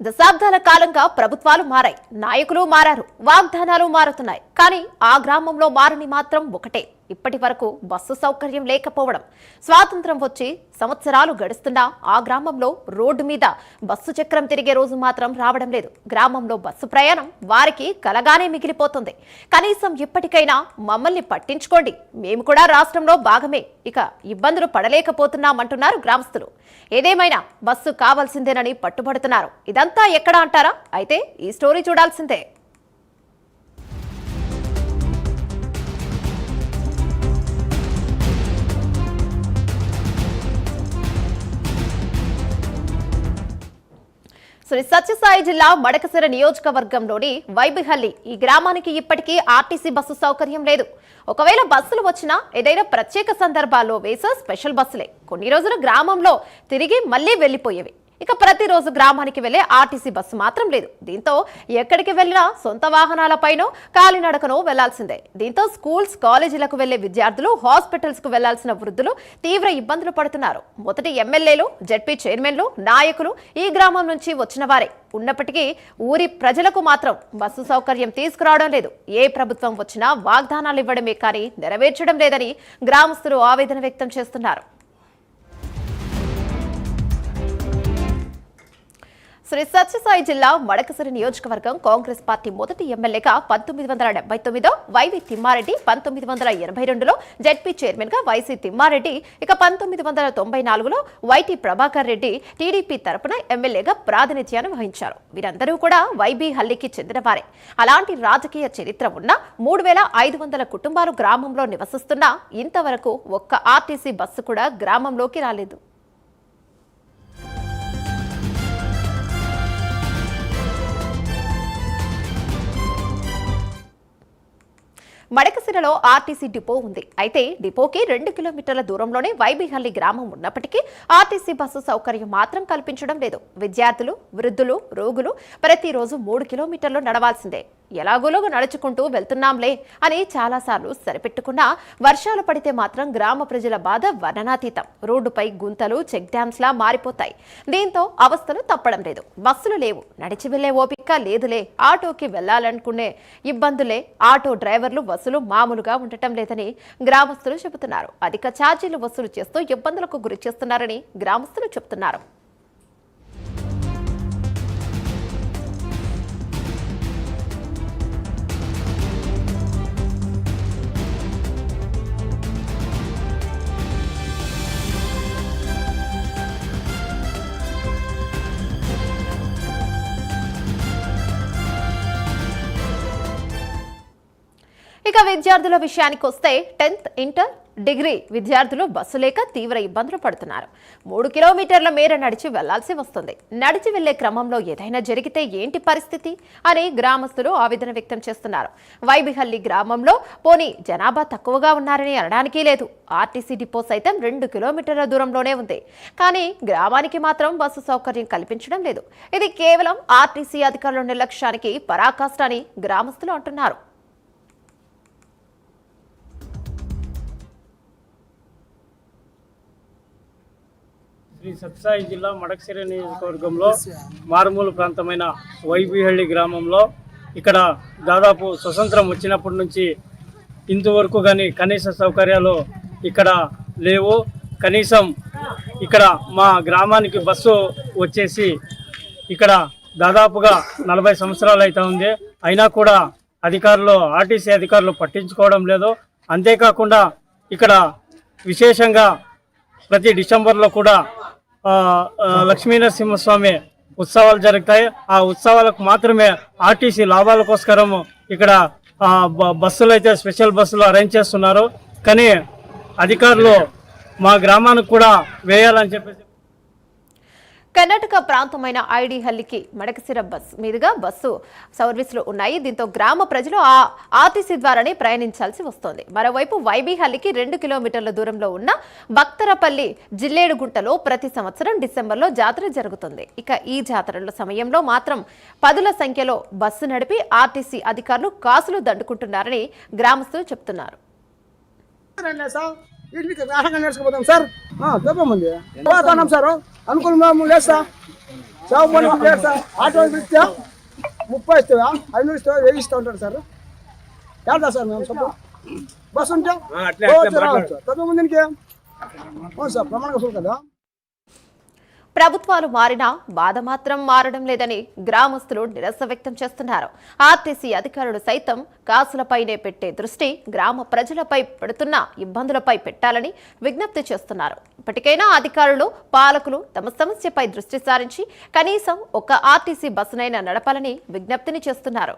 దశాబ్దాల కాలంగా ప్రభుత్వాలు మారాయి. నాయకులు మారారు. వాగ్దానాలు మారుతున్నాయి. కానీ ఆ గ్రామంలో మారని మాత్రం ఒకటే. ఇప్పటి వరకు బస్సు సౌకర్యం లేకపోవడం స్వాతంత్రం వచ్చి సంవత్సరాలు గడుస్తున్నా ఆ గ్రామంలో రోడ్డు మీద బస్సు చక్రం తిరిగే రోజు మాత్రం రావడం లేదు. గ్రామంలో బస్సు ప్రయాణం వారికి కలగానే మిగిలిపోతుంది. కనీసం ఇప్పటికైనా మమ్మల్ని పట్టించుకోండి. మేము కూడా రాష్ట్రంలో భాగమే. ఇక ఇబ్బందులు పడలేకపోతున్నామంటున్నారు గ్రామస్తులు. ఏదేమైనా బస్సు కావాల్సిందేనని పట్టుబడుతున్నారు. ఇదంతా ఎక్కడ అంటారా? అయితే ఈ స్టోరీ చూడాల్సిందే. శ్రీ సత్యసాయి జిల్లా మడకసిర నియోజకవర్గంలోని వైబిహల్లి ఈ గ్రామానికి ఇప్పటికీ ఆర్టీసీ బస్సు సౌకర్యం లేదు. ఒకవేళ బస్సులు వచ్చినా ఏదైనా ప్రత్యేక సందర్భాల్లో వేసే స్పెషల్ బస్సులే. కొన్ని రోజులు గ్రామంలో తిరిగి మళ్ళీ వెళ్ళిపోయేవి ఇక ప్రతిరోజు గ్రామానికి వెళ్ళే ఆర్టీసీ బస్సు మాత్రం లేదు. దీంతో ఎక్కడికి వెళ్ళినా సొంత వాహనాలపైనో కాలినడకనో వెళ్ళాల్సిందే. దీంతో స్కూల్స్ కాలేజీలకు వెళ్ళే విద్యార్థులు హాస్పిటల్స్కు వెళ్ళాల్సిన వృద్ధులు తీవ్ర ఇబ్బందులు పడుతున్నారు. మొదటి ఎమ్మెల్యేలు జడ్పీ చైర్మన్లు నాయకులు ఈ గ్రామం నుంచి వచ్చిన వారే. ఉన్నప్పటికీ ఊరి ప్రజలకు మాత్రం బస్సు సౌకర్యం తీసుకురావడం లేదు. ఏ ప్రభుత్వం వచ్చినా వాగ్దానాలు ఇవ్వడమే కానీ నెరవేర్చడం లేదని గ్రామస్తులు ఆవేదన వ్యక్తం చేస్తున్నారు. శ్రీ సత్యసాయి జిల్లా మడకసిరి నియోజకవర్గం కాంగ్రెస్ పార్టీ మొదటి ఎమ్మెల్యేగా పంతొమ్మిది వందల డెబ్బై తొమ్మిదో వైవి తిమ్మారెడ్డి పంతొమ్మిది వందల ఎనభై రెండులో జడ్పీ చైర్మన్గా వైసీ తిమ్మారెడ్డి ఇక పంతొమ్మిది వందల తొంభై నాలుగులో వైటి ప్రభాకర్ రెడ్డి టీడీపీ తరపున ఎమ్మెల్యేగా ప్రాతినిధ్యాన్ని వహించారు. వీరందరూ కూడా వైబీ హల్లీకి చెందినవారే. అలాంటి రాజకీయ చరిత్ర ఉన్న మూడు వేల ఐదు వందల కుటుంబాలు గ్రామంలో నివసిస్తున్నా ఇంతవరకు ఒక్క ఆర్టీసీ బస్సు కూడా గ్రామంలోకి రాలేదు. మడకసిరలో ఆర్టీసీ డిపో ఉంది. అయితే డిపోకి రెండు కిలోమీటర్ల దూరంలోనే వైబిహల్లి గ్రామం ఉన్నప్పటికీ ఆర్టీసీ బస్సు సౌకర్యం మాత్రం కల్పించడం లేదు. విద్యార్థులు వృద్ధులు రోగులు ప్రతిరోజు మూడు కిలోమీటర్లు నడవాల్సిందే. ఎలాగోలాగో నడుచుకుంటూ వెళ్తున్నాంలే అని చాలాసార్లు సరిపెట్టుకున్నా వర్షాలు పడితే మాత్రం గ్రామ ప్రజల బాధ వర్ణనాతీతం. రోడ్డుపై గుంతలు చెక్ డ్యామ్స్లా మారిపోతాయి. దీంతో అవస్థలు తప్పడం లేదు. బస్సులు లేవు. నడిచి వెళ్ళే ఓపిక లేదులే. ఆటోకి వెళ్ళాలనుకునే ఇబ్బందులే. ఆటో డ్రైవర్లు బస్సులు మామూలుగా ఉండటం లేదని గ్రామస్తులు చెబుతున్నారు. అధిక ఛార్జీలు వసూలు చేస్తూ ఇబ్బందులకు గురి చేస్తున్నారని గ్రామస్తులు చెబుతున్నారు. ఇక విద్యార్థుల విషయానికి వస్తే టెన్త్ ఇంటర్ డిగ్రీ విద్యార్థులు బస్సు లేక తీవ్ర ఇబ్బందులు పడుతున్నారు. మూడు కిలోమీటర్ల మేర నడిచి వెళ్ళాల్సి వస్తుంది. నడిచి వెళ్ళే క్రమంలో ఏదైనా జరిగితే ఏంటి పరిస్థితి అని గ్రామస్తులు ఆవేదన వ్యక్తం చేస్తున్నారు. వైబిహల్లి గ్రామంలో పోనీ జనాభా తక్కువగా ఉన్నారని అనడానికి లేదు. ఆర్టీసీ డిపో సైతం రెండు కిలోమీటర్ల దూరంలోనే ఉంది. కానీ గ్రామానికి మాత్రం బస్సు సౌకర్యం కల్పించడం లేదు. ఇది కేవలం ఆర్టీసీ అధికారుల నిర్లక్ష్యానికి పరాకాష్ట అని గ్రామస్తులు అంటున్నారు. శ్రీ సత్సాయి జిల్లా మడకసిరి నియోజకవర్గంలో మారుమూల ప్రాంతమైన వైబిహళ్ళి గ్రామంలో ఇక్కడ దాదాపు స్వతంత్రం వచ్చినప్పటి నుంచి ఇంతవరకు కానీ కనీస సౌకర్యాలు ఇక్కడ లేవు. కనీసం ఇక్కడ మా గ్రామానికి బస్సు వచ్చేసి ఇక్కడ దాదాపుగా నలభై సంవత్సరాలు అయితే ఉంది. అయినా కూడా అధికారులు ఆర్టీసీ అధికారులు పట్టించుకోవడం లేదు. అంతేకాకుండా ఇక్కడ విశేషంగా ప్రతి డిసెంబర్లో కూడా ఆ, లక్ష్మీ నరసింహస్వామి ఉత్సవాలు జరుగుతాయి. ఆ ఉత్సవాలకు మాత్రమే ఆర్టీసీ లాభాల కోసరం ఇక్కడ బ- బస్సులు అయితే స్పెషల్ బస్సులు అరేంజ్ చేస్తున్నారు. కానీ అధికారులు మా గ్రామానికి కూడా వేయాలని చెప్పేసి కర్ణాటక ప్రాంతమైన ఐడిహల్లికి మడకసిర బస్ మీదుగా బస్సు సర్వీసులు ఉన్నాయి. దీంతో గ్రామ ప్రజలు ఆ ఆర్టీసీ ద్వారానే ప్రయాణించాల్సి వస్తోంది. మరోవైపు వైబీహల్లికి రెండు కిలోమీటర్ల దూరంలో ఉన్న భక్తరపల్లి జిల్లేడుగుంటలో ప్రతి సంవత్సరం డిసెంబర్లో జాతర జరుగుతుంది. ఇక ఈ జాతరల సమయంలో మాత్రం పదుల సంఖ్యలో బస్సు నడిపి ఆర్టీసీ అధికారులు కాసులు దండుకుంటున్నారని గ్రామస్తులు చెప్తున్నారు. సార్. అనుకున్నాము లేదు సార్ సేవమని లేదు సార్ ఆటో పిలిస్తే ముప్పై ఇస్తావా? ఐదు ఇస్తావా? వెయ్యి ఇస్తా ఉంటాడు సార్. ఏడా సార్ మేము చెప్పు. బస్సు ఉంటే తక్కువ ముందుకి సార్ ప్రమాణంగా చూడు కదా? ప్రభుత్వాలు మారినా బాధ మాత్రం మారడం లేదని గ్రామస్తులు నిరసన వ్యక్తం చేస్తున్నారు. ఆర్టీసీ అధికారులు సైతం కాసులపైనే పెట్టే దృష్టి గ్రామ ప్రజలపై పెడుతున్న ఇబ్బందులపై పెట్టాలని విజ్ఞప్తి చేస్తున్నారు. ఇప్పటికైనా అధికారులు పాలకులు తమ సమస్యపై దృష్టి సారించి కనీసం ఒక ఆర్టీసీ బస్సునైనా నడపాలని విజ్ఞప్తిని చేస్తున్నారు.